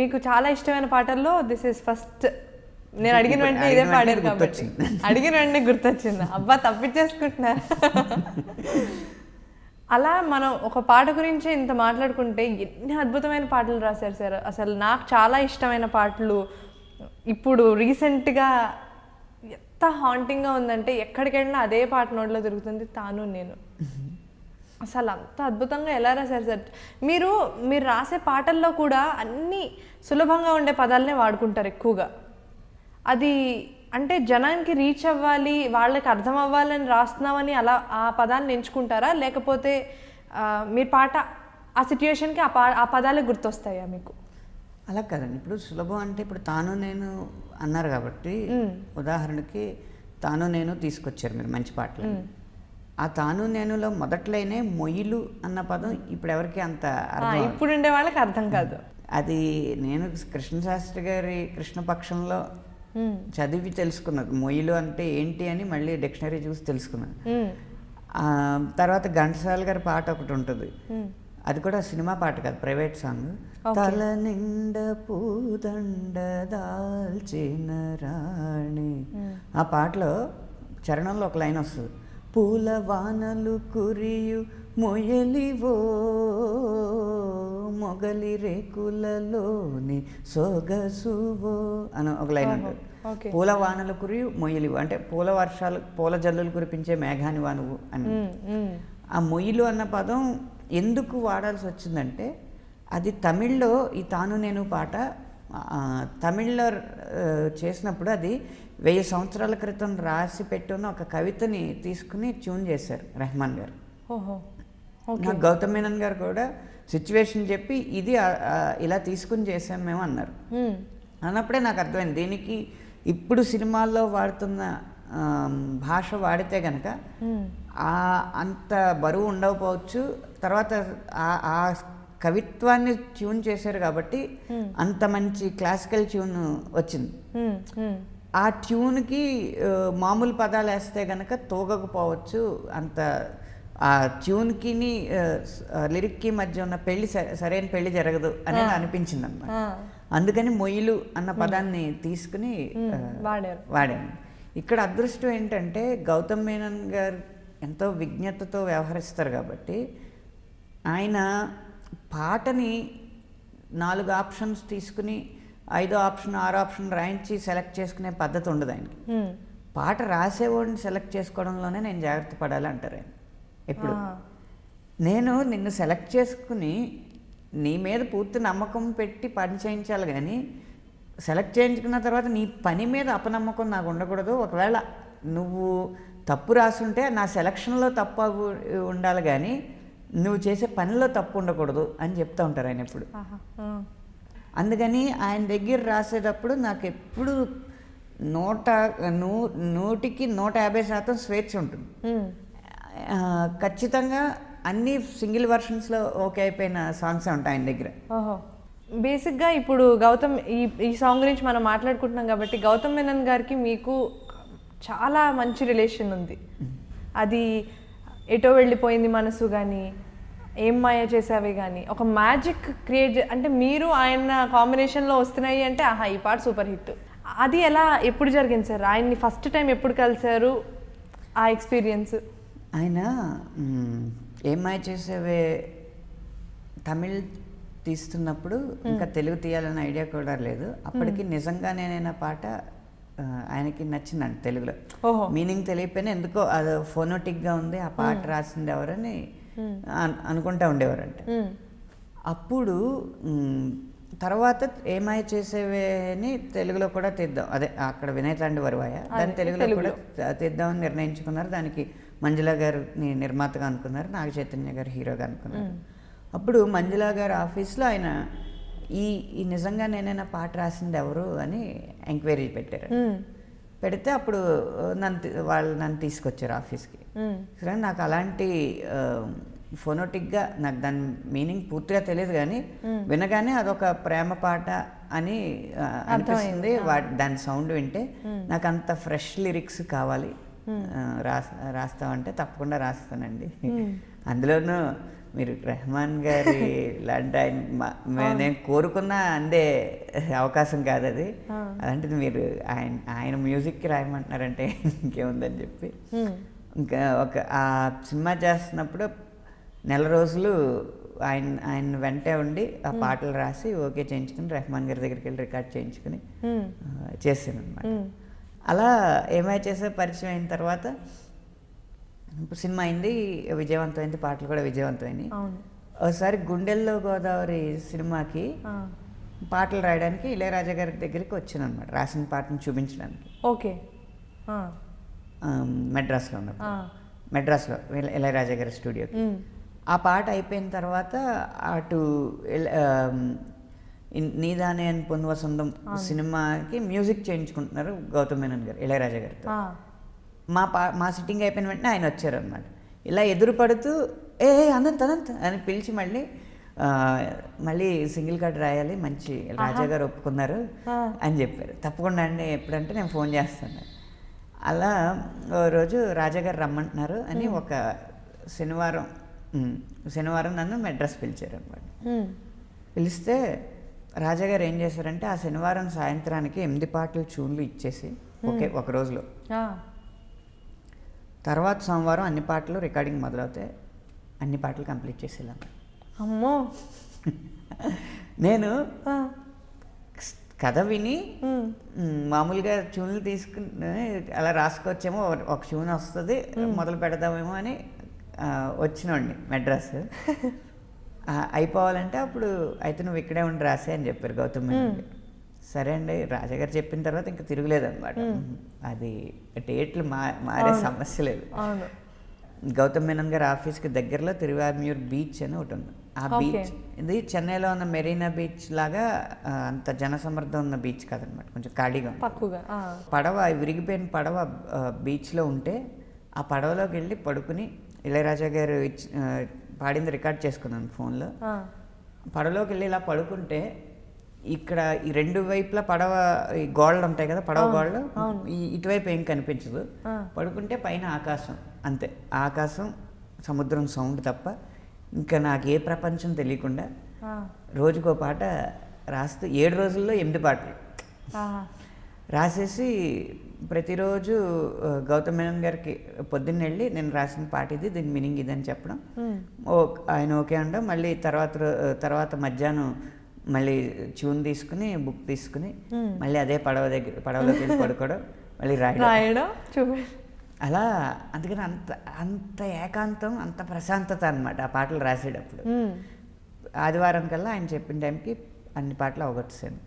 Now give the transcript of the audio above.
మీకు చాలా ఇష్టమైన పాటల్లో దిస్ ఇస్ ఫస్ట్ నేను అడిగిన వెంటనే ఇదే పాడారు కాబట్టి. అడిగిన వెంటనే గుర్తొచ్చింది. అబ్బా తప్పించేసుకుంటున్నారు అలా మనం ఒక పాట గురించి ఇంత మాట్లాడుకుంటే ఎన్ని అద్భుతమైన పాటలు రాశారు సార్? అసలు నాకు చాలా ఇష్టమైన పాటలు ఇప్పుడు రీసెంట్గా ఎంత హాంటింగ్గా ఉందంటే ఎక్కడికి వెళ్ళినా అదే పాట నోట్లో తిరుగుతుంది తాను నేను. అసలు అంత అద్భుతంగా ఎలా రాశారు సార్? మీరు మీరు రాసే పాటల్లో కూడా అన్ని సులభంగా ఉండే పదాలనే వాడుకుంటారు ఎక్కువగా. అది అంటే జనానికి రీచ్ అవ్వాలి వాళ్ళకి అర్థం అవ్వాలని రాస్తున్నామని అలా ఆ పదాన్ని ఎంచుకుంటారా? లేకపోతే మీరు పాట ఆ సిచ్యుయేషన్కి ఆ పా ఆ పదాలే గుర్తొస్తాయా మీకు? అలా కాదండి. ఇప్పుడు సులభం అంటే ఇప్పుడు తాను నేను అన్నారు కాబట్టి ఉదాహరణకి తాను నేను తీసుకొచ్చారు మీరు మంచి పాటలు ఆ తాను నేనులో మొదట్లోనే మొయ్యిలు అన్న పదం ఇప్పుడు ఎవరికి అంత ఇప్పుడు ఉండే వాళ్ళకి అర్థం కాదు. అది నేను కృష్ణశాస్త్రి గారి కృష్ణపక్షంలో చదివి తెలుసుకున్నాను. మొయ్యిలు అంటే ఏంటి అని మళ్ళీ డిక్షనరీ చూసి తెలుసుకున్నాను. తర్వాత ఘంటసాల గారి పాట ఒకటి ఉంటుంది. అది కూడా సినిమా పాట కాదు ప్రైవేట్ సాంగ్. తల నిండ పూదండ దాల్చిన రాణి. ఆ పాటలో చరణంలో ఒక లైన్ వస్తుంది. పూల వానలు కురియు మొయలివో మొగలి రేకులలోని సొగసువో అని ఒక లైన్ ఉంటుంది. పూల వానలు కురియు మొయ్యలివు అంటే పూల వర్షాలు పూల జల్లులు కురిపించే మేఘాని వానువు అని. ఆ మొయ్యిలు అన్న పదం ఎందుకు వాడాల్సి వచ్చిందంటే అది తమిళ్ళో ఈ తాను నేను పాట తమిళ్ళో చేసినప్పుడు అది వెయ్యి సంవత్సరాల క్రితం రాసి పెట్టున్న ఒక కవితని తీసుకుని ట్యూన్ చేశారు రెహమాన్ గారు. నాకు గౌతమ్ మేనన్ గారు కూడా సిచ్యువేషన్ చెప్పి ఇది ఇలా తీసుకుని చేసాం మేము అన్నారు. అన్నప్పుడే నాకు అర్థమైంది. దీనికి ఇప్పుడు సినిమాల్లో వాడుతున్న భాష వాడితే కనుక అంత బరువు ఉండకపోవచ్చు. తర్వాత ఆ ఆ కవిత్వాన్ని ట్యూన్ చేశారు కాబట్టి అంత మంచి క్లాసికల్ ట్యూన్ వచ్చింది. ఆ ట్యూన్కి మామూలు పదాలు వేస్తే కనుక తోగకపోవచ్చు అంత. ఆ ట్యూన్కి లిరిక్కి మధ్య ఉన్న పెళ్ళి సరైన పెళ్ళి జరగదు అని అనిపించింది అనమాట అందుకని మొయ్యిలు అన్న పదాన్ని తీసుకుని వాడాను. ఇక్కడ అదృష్టం ఏంటంటే గౌతమ్ మేనన్ గారు ఎంతో విజ్ఞతతో వ్యవహరిస్తారు కాబట్టి ఆయన పాటని నాలుగు ఆప్షన్స్ తీసుకుని ఐదో ఆప్షన్ ఆరో ఆప్షన్ రాయించి సెలెక్ట్ చేసుకునే పద్ధతి ఉండదు ఆయనకి. పాట రాసేవాడిని సెలెక్ట్ చేసుకోవడంలోనే నేను జాగ్రత్త పడాలి అంటారు ఆయన. ఎప్పుడు. నేను నిన్ను సెలెక్ట్ చేసుకుని నీ మీద పూర్తి నమ్మకం పెట్టి పని చేయించాలి కానీ సెలెక్ట్ చేయించుకున్న తర్వాత నీ పని మీద అపనమ్మకం నాకు ఉండకూడదు. ఒకవేళ నువ్వు తప్పు రాసుంటే నా సెలక్షన్లో తప్పు ఉండాలి కానీ నువ్వు చేసే పనిలో తప్పు ఉండకూడదు అని చెప్తూ ఉంటారు ఆయన ఎప్పుడు. అందుకని ఆయన దగ్గర రాసేటప్పుడు నాకు ఎప్పుడు నూట నూ నూటికి నూట యాభై శాతం స్వేచ్ఛ ఉంటుంది. ఖచ్చితంగా అన్ని సింగిల్ వర్షన్స్లో ఓకే అయిపోయిన సాంగ్స్ ఉంటాయి ఆయన దగ్గర. బేసిక్గా ఇప్పుడు గౌతమ్ ఈ ఈ సాంగ్ గురించి మనం మాట్లాడుకుంటున్నాం కాబట్టి గౌతమ్ మేనన్ గారికి మీకు చాలా మంచి రిలేషన్ ఉంది. అది ఎటో వెళ్ళిపోయింది మనసు కానీ ఏం మాయ చేసావి కానీ ఒక మ్యాజిక్ క్రియేట్ అంటే మీరు ఆయన కాంబినేషన్లో వస్తున్నాయి అంటే ఆహా ఈ పాట సూపర్ హిట్. అది ఎలా ఎప్పుడు జరిగింది సార్? ఆయన్ని ఫస్ట్ టైం ఎప్పుడు కలిశారు ఆ ఎక్స్పీరియన్స్? ఆయన మ్, ఏమాయ చేసేవే తమిళ్ తీస్తున్నప్పుడు ఇంకా తెలుగు తీయాలన్న ఐడియా కూడా లేదు. అప్పటికి నిజంగా నేనైనా పాట ఆయనకి నచ్చిందండి తెలుగులో. ఓహో. మీనింగ్ తెలియకపోయినా ఎందుకో అది ఫోనోటిక్గా ఉంది ఆ పాట రాసింది ఎవరని అన్- అనుకుంటా ఉండేవారంట. అప్పుడు తర్వాత ఏమాయ చేసేవేని తెలుగులో కూడా తీద్దాం. అదే అక్కడ వినయ్ తాండి వరవాయ దాన్ని తెలుగులో కూడా తీద్దామని నిర్ణయించుకున్నారు. దానికి మంజుల గారిని నిర్మాతగా అనుకున్నారు. నాగ చైతన్య గారు హీరోగా అనుకున్నారు. అప్పుడు మంజుల గారి ఆఫీస్లో ఆయన ఈ ఈ నిజంగా నేనైనా పాట రాసింది ఎవరు అని ఎంక్వైరీ పెట్టారు. పెడితే అప్పుడు నన్ను వాళ్ళు నన్ను తీసుకొచ్చారు ఆఫీస్కి. సరే నాకు అలాంటి ఫోనోటిక్గా నాకు దాని మీనింగ్ పూర్తిగా తెలియదు కానీ వినగానే అదొక ప్రేమ పాట అని అనిపిస్తుంది. వాటి దాని సౌండ్ వింటే నాకు అంత ఫ్రెష్ లిరిక్స్ కావాలి. రాస్తామంటే తప్పకుండా రాస్తానండి. అందులోనూ మీరు రెహమాన్ గారి లాంటి ఆయన నేను కోరుకున్న అందే అవకాశం కాదు అది. అలాంటిది మీరు ఆయన ఆయన మ్యూజిక్కి రాయమంటున్నారంటే ఇంకేముందని చెప్పి. ఇంకా ఒక ఆ సినిమా చేస్తున్నప్పుడు నెల రోజులు ఆయన ఆయన వెంటే ఉండి ఆ పాటలు రాసి ఓకే చేయించుకుని రెహమాన్ గారి దగ్గరికి వెళ్ళి రికార్డ్ చేయించుకుని. చేసాను అనమాట. అలా ఏమై చేసే పరిచయం అయిన తర్వాత ఇప్పుడు సినిమా అయింది విజయవంతమైంది పాటలు కూడా విజయవంతమైనవి అవును. ఒకసారి గుండెల్లో గోదావరి సినిమాకి. పాటలు రాయడానికి ఇళయరాజా గారి దగ్గరికి వచ్చాను అనమాట రాసిన పాటను చూపించడానికి. ఓకే. మెడ్రాస్లో ఉన్నప్పుడు. మెడ్రాస్లో ఇళ- ఇళయరాజా గారి స్టూడియోకి. ఆ పాట అయిపోయిన తర్వాత అటు నీదానే అని పొందువ సొంతం సినిమాకి మ్యూజిక్ చేయించుకుంటున్నారు గౌతమ్ మేనన్ గారు ఇళయరాజా గారితో. మా పా మా సిట్టింగ్ అయిపోయిన వెంటనే ఆయన వచ్చారనమాట ఇలా ఎదురు పడుతూ ఏ అనంత్ అనంత్ అని పిలిచి మళ్ళీ మళ్ళీ సింగిల్ కార్డ్ రాయాలి మంచి రాజా గారు ఒప్పుకున్నారు. అని చెప్పారు. తప్పకుండా అండి ఎప్పుడంటే నేను ఫోన్ చేస్తాను. అలా ఓ రోజు రాజా గారు రమ్మంటున్నారు అని ఒక శనివారం శనివారం నన్ను మెడ్రాస్ పిలిచారు అనమాట. పిలిస్తే రాజాగారు ఏం చేశారంటే ఆ శనివారం సాయంత్రానికి ఎనిమిది పాటలు ట్యూన్లు ఇచ్చేసి ఒకే ఒక రోజులో. తర్వాత సోమవారం అన్ని పాటలు రికార్డింగ్ మొదలవుతాయి. అన్ని పాటలు కంప్లీట్ చేసేలా అమ్మో! నేను. కథ విని మామూలుగా ట్యూన్లు తీసుకుని అలా రాసుకొచ్చేమో ఒక ట్యూన్ వస్తుంది మొదలు పెడదామేమో అని ఆ, వచ్చినోడిని మెడ్రాస్. అయిపోవాలంటే అప్పుడు అయితే నువ్వు ఇక్కడే ఉండి రాసే అని చెప్పారు గౌతమ్. సరే అండి రాజాగారు చెప్పిన తర్వాత ఇంకా తిరుగులేదు అనమాట అది డేట్లు మా మారే సమస్య లేదు. గౌతమ్ మేనన్ గారి ఆఫీస్కి దగ్గరలో తిరువామ్యూర్ బీచ్ అని ఒకటి ఉంది. ఆ. బీచ్ ఇది చెన్నైలో ఉన్న మెరీనా బీచ్ లాగా అంత జనసమర్థం ఉన్న బీచ్ కాదనమాట కొంచెం ఖాళీగా. పడవ విరిగిపోయిన పడవ బీచ్లో ఉంటే ఆ పడవలోకి వెళ్ళి పడుకుని ఇళయరాజా గారు పాడింది రికార్డ్ చేసుకున్నాను ఫోన్లో. పడవలోకి వెళ్ళి ఇలా పడుకుంటే ఇక్కడ ఈ రెండు వైపులా పడవ ఈ గోడలు ఉంటాయి కదా పడవ గోడలు ఈ ఇటువైపు ఏం కనిపించదు. పడుకుంటే పైన ఆకాశం అంతే ఆకాశం సముద్రం సౌండ్ తప్ప ఇంకా నాకు ఏ ప్రపంచం తెలియకుండా. రోజుకో పాట రాస్తూ ఏడు రోజుల్లో ఎనిమిది పాటలు. రాసేసి ప్రతిరోజు గౌతమ్ మేనన్ గారికి పొద్దున్న వెళ్ళి నేను రాసిన పాట ఇది దీని మీనింగ్ ఇది అని చెప్పడం. ఓ ఆయన ఓకే అంటాం మళ్ళీ తర్వాత తర్వాత మధ్యాహ్నం మళ్ళీ ట్యూన్ తీసుకుని బుక్ తీసుకుని Hmm. మళ్ళీ అదే పడవ దగ్గర పడవలోకి వెళ్ళి పడుకోవడం మళ్ళీ రాయడం అలా అందుకని అంత అంత ఏకాంతం అంత ప్రశాంతత అనమాట ఆ పాటలు రాసేటప్పుడు Hmm. ఆదివారం కల్లా ఆయన చెప్పిన టైంకి అన్ని పాటలు అవగొట్టేసాను